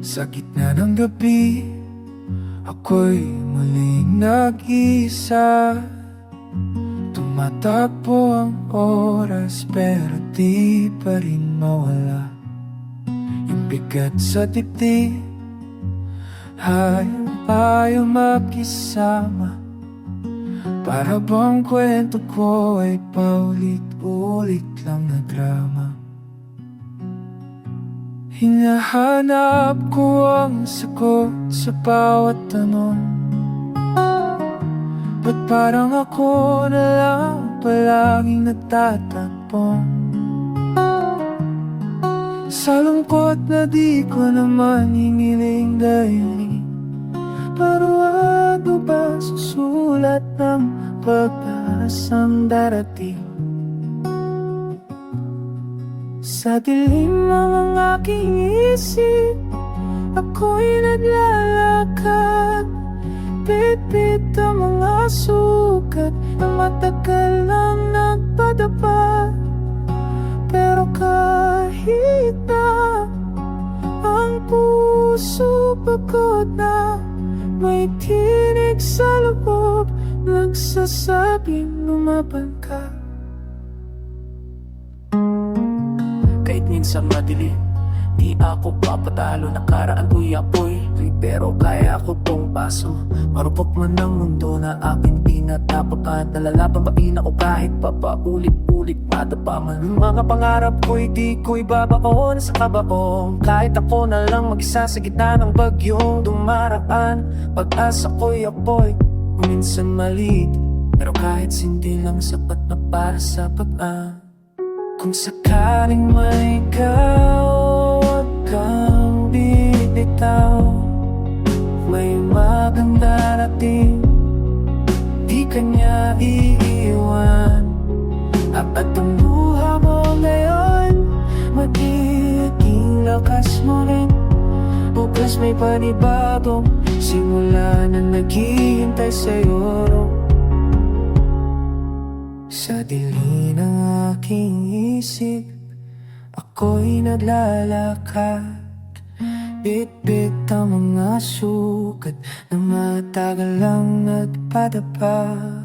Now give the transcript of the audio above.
Sa gitna ng gabi Ako'y muling nag-isa. Tumatakbo ang oras Pero di pa rin mawala. Yung bigat sa dibdib Ayaw tayo magkisama Para bang kwento ko ay paulit-ulit lang na drama Hinahanap ko ang sagot sa bawat tanong. Ba't parang ako na lang palaging nagtatakbong Sa lungkot na di ko naman hiniling dahil Paruado ba susulat ng pag-asang darating Sa dilim ng aking isip Ako'y naglalakad. Bit-bit ang mga sukat Na matagal nang nagpadapa. Pero kahit na Ang puso pagod na May tinig sa loob Nagsasabing lumaban ka minsan madilim Di ako papatalo. Nakaraan ko'y apoy Pero kaya ko tong paso Marupok man ang mundo na aking tinatapos At nalalaban pa rin ako kahit pa paulit-ulit Madapa man mga pangarap ko'y di ko'y babaon sa kabaong. Kahit ako na lang mag-isa sa gitna ng bagyong dumaraan Pag-asa ko'y apoy Minsan maliit Pero kahit hindi lang sapat na para sa pag-ang kung sakaling may ikaw, huwag kang bibitaw. May maganda natin, di kanya iiwan. At ang buha mo ngayon, magiging lakas mo rin. Bukas may panibagong simula na naghihintay sa'yo. Sa dilim ng aking isip Ako'y naglalakad. Bit-bit ang mga sukat Na matagal lang nagpadapa